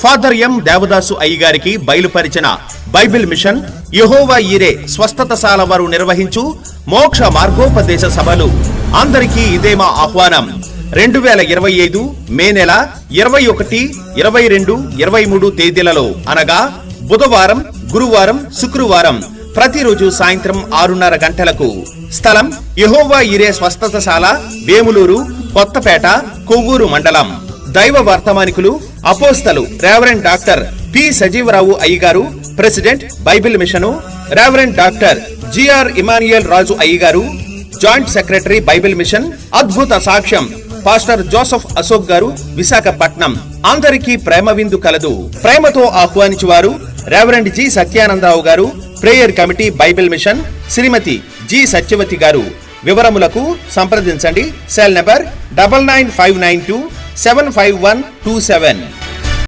Father ఎం దేవదాసు అయ్యగారికి బయలుపరిచిన Bible machine యహోవా ఈరే స్వస్థతశాల వారు నిర్వహించు మోక్ష మార్గోపదేశ సభలు. అందరికీ ఇదే మా ఆహ్వానం. రెండు వేల ఇరవై ఐదు మే నెల ఇరవై ఒకటి ఇరవై రెండు ఇరవై మూడు తేదీలలో అనగా బుధవారం గురువారం శుక్రవారం ప్రతిరోజు సాయంత్రం ఆరున్నర గంటలకు. స్థలం యహోవా ఇరే స్వస్థతశాల వేములూరు కొత్తపేట కొవ్వూరు మండలం. దైవ వర్తమానికులు అపోస్తలు రెవరెండ్ డాక్టర్ పి సజీవరావు అయ్యగారు president Bible mission reverend doctor G R Emmanuel Raju అయ్యగారు జాయింట్ సెక్రటరీ బైబిల్ మిషన్ అద్భుత సాక్ష్యం పాస్టర్ జోసఫ్ అశోక్ గారు విశాఖపట్నం. అందరికీ ప్రేమ విందు కలదు. ప్రేమతో ఆహ్వానించువారు రెవరెండ్ జి సత్యానందరావు గారు prayer committee Bible mission Shrimati G Satyavati గారు. వివరములకు సంప్రదించండి. Cell number double nine five nine two seven five one two seven